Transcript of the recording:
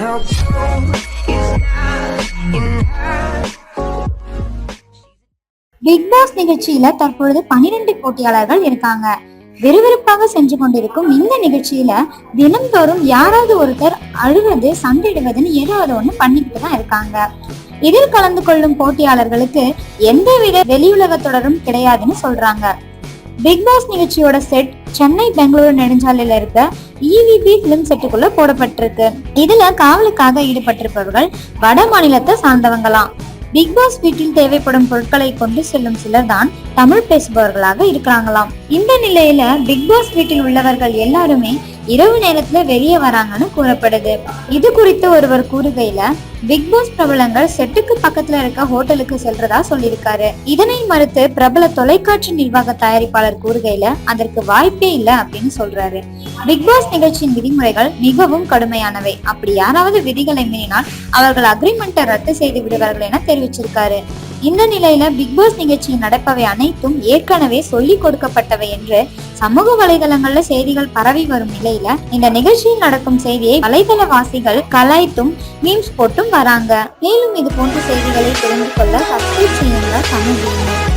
how is not Bigg Boss நிகழ்ச்சியில தற்பொழுது பனிரெண்டு போட்டியாளர்கள் இருக்காங்க. விறுவிறுப்பாக சென்று கொண்டிருக்கும் இந்த நிகழ்ச்சியில தினம்தோறும் யாராவது ஒருத்தர் அழுவது சண்டையிடுவதுன்னு ஏதாவது ஒண்ணு பண்ணிக்கிட்டு தான் இருக்காங்க. இதில் கலந்து கொள்ளும் போட்டியாளர்களுக்கு எந்தவித வெளியுலக தொடரும் கிடையாதுன்னு சொல்றாங்க. பிக் பாஸ் நிகழ்ச்சியோட செட் சென்னை பெங்களூரு நெடுஞ்சாலையில இருக்க இவிபி பிலிம் செட்டுக்குள்ள போடப்பட்டிருக்கு. இதுல காவலுக்காக ஈடுபட்டிருப்பவர்கள் வட மாநிலத்தை சார்ந்தவங்களாம். பிக் பாஸ் வீட்டில் தேவைப்படும் பொருட்களை கொண்டு செல்லும் சிலர் தான் தமிழ் பேசுபவர்களாக இருக்கிறாங்களாம். இந்த நிலையில பிக் பாஸ் வீட்டில் உள்ளவர்கள் எல்லாருமே இரவு நேரத்துல வெளியே வராங்கன்னு கூறப்படுது. இது குறித்து ஒருவர் கூறுகையில பிக் பாஸ் பிரபலங்கள் செட்டுக்கு பக்கத்துல இருக்க ஹோட்டலுக்கு செல்றதா சொல்லியிருக்காரு. இதனை மறுத்து பிரபல தொலைக்காட்சி நிர்வாக தயாரிப்பாளர் கூறுகையில அதற்கு வாய்ப்பே இல்ல அப்படின்னு சொல்றாரு. பிக் பாஸ் நிகழ்ச்சியின் விதிமுறைகள் மிகவும் கடுமையானவை. அப்படி யாராவது விதிகளை மீறினால் அவர்கள் அக்ரிமெண்ட்டை ரத்து செய்து விடுவார்கள் என தெரிவிச்சிருக்காரு. இந்த நிலையில பிக் பாஸ் நிகழ்ச்சியில் நடப்பவை அனைத்தும் ஏற்கனவே சொல்லி கொடுக்கப்பட்டவை என்று சமூக வலைதளங்கள்ல செய்திகள் பரவி வரும் நிலையில இந்த நிகழ்ச்சியில் நடக்கும் செய்தியை வலைதளவாசிகள் கலாய்த்தும் மீம்ஸ் போட்டும் வராங்க. மேலும் இது போன்ற செய்திகளை தெரிந்து கொள்ள சப்ஸ்கிரைப் செய்யுங்க. தமிழ்